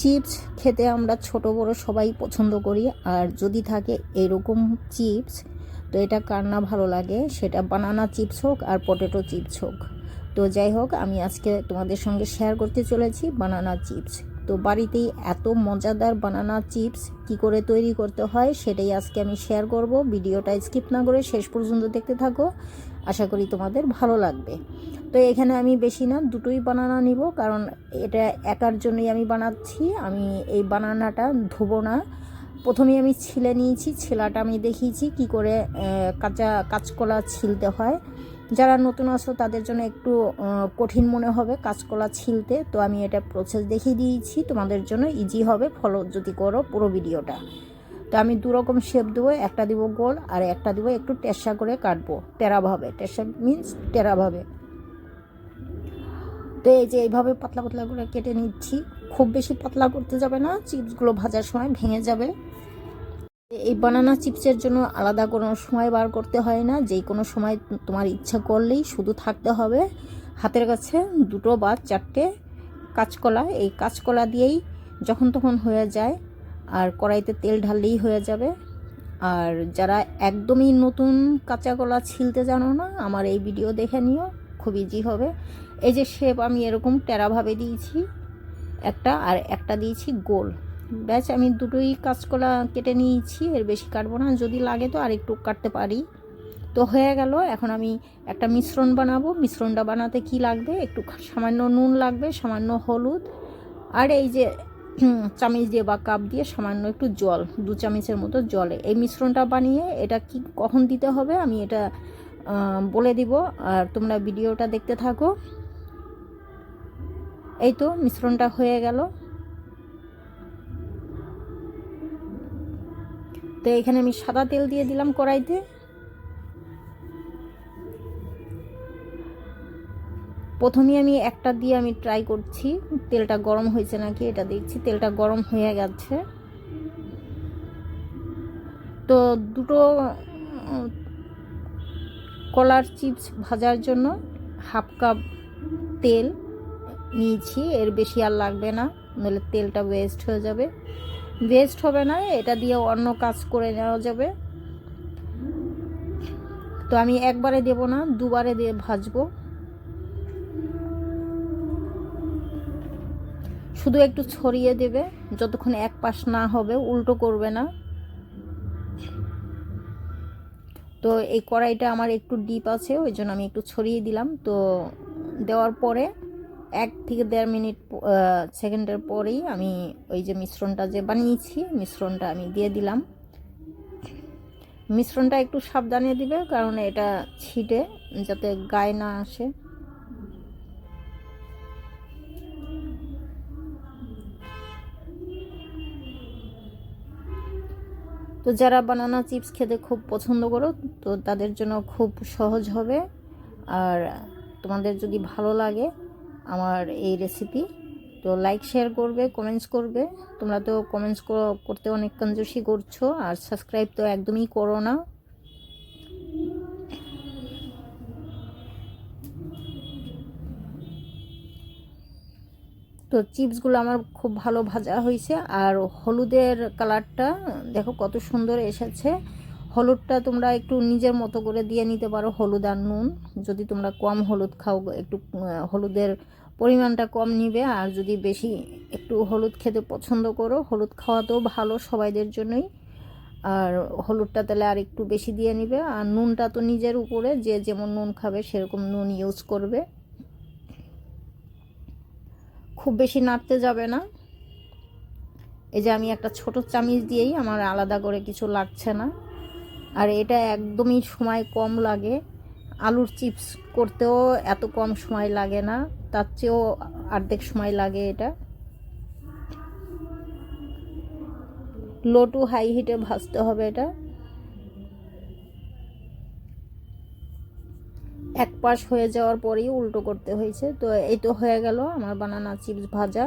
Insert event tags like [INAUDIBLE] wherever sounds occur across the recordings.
Chips খেতে আমরা ছোট, বড় সবাই পছন্দ করি। আর যদি থাকে এরকম চিপস, তো এটা কার না ভালো লাগে? সেটা বানানা চিপস হোক আর পটেটো চিপস হোক। তো যাই হোক, আমি আজকে তোমাদের সঙ্গে শেয়ার করতে চলেছি বানানা চিপস। তো বাড়িতেই এত মজাদার বানানা চিপস কি করে তৈরি করতে হয় সেটাই আজকে আমি শেয়ার করব। ভিডিওটা স্কিপ না করে শেষ পর্যন্ত দেখতে থাকো। আশা করি তোমাদের ভালো লাগবে। তো এখানে আমি বেশি না, দুটোই বানানা নিব কারণ এটা একার জন্যই আমি বানাচ্ছি। আমি এই বানানাটা ধোবো না। প্রথমে আমি ছিলে নিয়েছি, ছেলাটা আমি দেখিয়েছি কি করে কাঁচা কাঁচকলা ছিলতে হয়। যারা নতুন আসো তাদের জন্য একটু কঠিন মনে হবে কাঁচকলা ছিলতে। তো আমি এটা প্রসেস দেখিয়ে দিয়েছি। তোমাদের জন্য ইজি হবে। ফলো যদি করো পুরো ভিডিওটা। তো আমি দু রকম শেপ দেবো, একটা দিব গোল আর একটা দিব একটু টেসা করে কাটবো। টেরাভাবে টেসা মিন্স টেরাভাবে তো এই যে এইভাবে পাতলা পাতলা করে কেটে নিচ্ছি। খুব বেশি পাতলা করতে যাবে না। চিপসগুলো ভাজার সময় ভেঙে যাবে। এই বানানা চিপসের জন্য আলাদা কোনো সময় বার করতে হয় না। যে কোনো সময় তোমার ইচ্ছা করলেই শুধু থাকতে হবে। হাতের কাছে দুটো বা চারটে কাঁচকলা। এই কাঁচকলা দিয়েই যখন তখন হয়ে যায়। আর কড়াইতে তেল ঢাললেই হয়ে যাবে। আর যারা একদমই নতুন কাঁচা কলা ছিলতে জানো না, আমার এই ভিডিও দেখে নিও। খুব ইজি হবে। এই যে শেপ আমি এরকম টেরাভাবে দিয়েছি। একটা আর একটা দিয়েছি গোল। ব্যাস, আমি দুটোই কাঁচকলা কেটে নিয়েছি, এর বেশি কাটবো না। যদি লাগে তো আর একটু কাটতে পারি। তো হয়ে গেল, এখন আমি একটা মিশ্রণ বানাবো। মিশ্রণটা বানাতে কি লাগবে? একটু সামান্য নুন লাগবে, সামান্য হলুদ। আর এই যে, [CLEARS THROAT] চামচ দিয়ে বা কাপ দিয়ে সামান্য একটু জল, দু চামচের মতো জলে। এই মিশ্রণটা বানিয়ে এটা কি, কখন দিতে হবে? আমি এটা বলে দিব। আর তোমরা ভিডিওটা দেখতে থাকো। এই তো, মিশ্রণটা হয়ে গেল। তো এখানে আমি সাদা তেল দিয়ে দিলাম কড়াইতে। প্রথমে আমি একটা দিয়ে আমি ট্রাই করছি। তেলটা গরম হয়েছে নাকি এটা দেখছি, তেলটা গরম হয়ে গেছে। তো দুটো কলার চিপস ভাজার জন্য হাফ কাপ তেল নিয়েছি। এর বেশি আর লাগবে না নাহলে তেলটা ওয়েস্ট হয়ে যাবে। ওয়েস্ট হবে না, এটা দিয়ে অন্য কাজ করে নেওয়া যাবে। তো আমি একবারে দেব না, দুবারে দিয়ে ভাজবো। শুধু একটু ছড়িয়ে দেবে, যতক্ষণ এক পাশ না হবে, উল্টো করবে না। তো এই কড়াইটা আমার একটু ডিপ আছে, ওই জন্য আমি একটু ছড়িয়ে দিলাম। তো দেওয়ার পরে এক থেকে দেড় মিনিট সেকেন্ডের পরেই আমি ওই যে মিশ্রণটা যে বানিয়েছি, মিশ্রণটা আমি দিয়ে দিলাম। মিশ্রণটা একটু সাবধানে দিবে, কারণ এটা ছিটে যাতে গায়ে না আসে। তো যারা বানানা চিপস খেতে খুব পছন্দ করো, তো তাদের জন্য খুব সহজ হবে। আর তোমাদের যদি ভালো লাগে আমার এই রেসিপি তো লাইক শেয়ার করবে কমেন্টস করবে। তোমরা তো কমেন্টস করতে অনেক কঞ্জুসি করছ, আর সাবস্ক্রাইব তো একদমই করো না। তো চিপসগুলো আমার খুব ভালো ভাজা হয়েছে, আর হলুদের কালারটা দেখো কত সুন্দর এসেছে। হলুদটা তোমরা একটু নিজের মতো করে দিয়ে নিতে পারো, হলুদ আর নুন। যদি তোমরা কম হলুদ খাও, একটু হলুদের পরিমাণটা কম নিবে। আর যদি বেশি একটু হলুদ খেতে পছন্দ করো, হলুদ খাওয়াতেও ভালো সবাইদের জন্যই। আর হলুদটা তাহলে আর একটু বেশি দিয়ে নিবে। আর নুনটা তো নিজের উপরে, যে যেমন নুন খাবে সেরকম নুন ইউজ করবে। খুব বেশি নাড়তে যাবে না। এই যে আমি একটা ছোট চামিচ দিয়েই আমার আলাদা করে কিছু লাগছে না। আর এটা একদমই সময় কম লাগে। আলুর চিপস করতেও এত কম সময় লাগে না, তার চেয়েও অর্ধেক সময় লাগে এটা। লো টু হাই হিটে ভাজতে হবে এটা। এক পাশ হয়ে যাওয়ার পরেই উল্টো করতে হয়েছে। তো এই তো হয়ে গেল আমার বানানা চিপস ভাজা।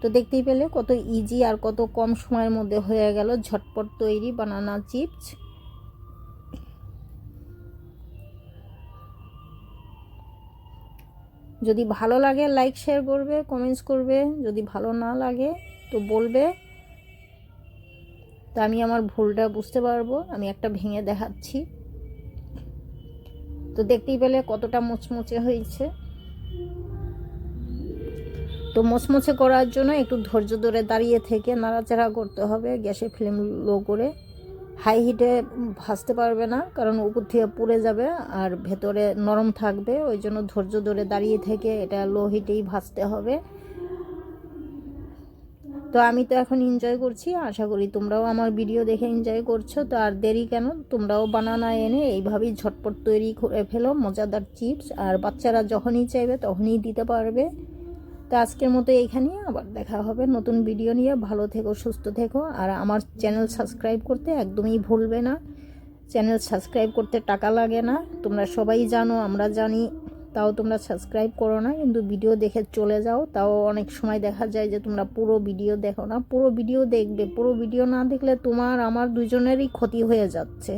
তো দেখতেই পেলে কত ইজি আর কত কম সময়ের মধ্যে হয়ে গেল ঝটপট তৈরি বানানা চিপস যদি ভালো লাগে লাইক শেয়ার করবে কমেন্টস করবে। যদি ভালো না লাগে, তো বলবে। তা আমি আমার ভুলটা বুঝতে পারব, আমি একটা ভেঙে দেখাচ্ছি। তো দেখতেই পেলে কতটা মুচমুচে হয়েছে। তো মুচমুচে করার জন্য একটু ধৈর্য ধরে দাঁড়িয়ে থেকে নাড়াচাড়া করতে হবে, গ্যাসের ফ্লেম লো করে। হাই হিটে ভাজতে পারবে না, কারণ উপর থেকে পুড়ে যাবে আর ভেতরে নরম থাকবে, ওই জন্য ধৈর্য ধরে দাঁড়িয়ে থেকে এটা লো হিটেই ভাজতে হবে। তো আমি তো এখন এনজয় করছি, আশা করি তোমরাও আমার ভিডিও দেখে এনজয় করছ, তো আর দেরি কেন, তোমরাও বানানা এনে এইভাবেই ঝটপট তৈরি করে ফেলো, মজাদার চিপস আর বাচ্চারা যখনই চাইবে তখনই দিতে পারবে। তো আজকের মতো এইখানেই, আবার দেখা হবে নতুন ভিডিও নিয়ে। ভালো থেকো, সুস্থ থেকো, আর আমার চ্যানেল সাবস্ক্রাইব করতে একদমই ভুলবে না। চ্যানেল সাবস্ক্রাইব করতে টাকা লাগে না। তোমরা সবাই জানো, আমরা জানি, তাও তোমরা সাবস্ক্রাইব করো না, কিন্তু ভিডিও দেখে চলে যাও। তাও অনেক সময় দেখা যায় যে তোমরা পুরো ভিডিও দেখো না। পুরো ভিডিও দেখবে, পুরো ভিডিও না দেখলে তোমার, আমার দুজনেরই ক্ষতি হয়ে যাচ্ছে।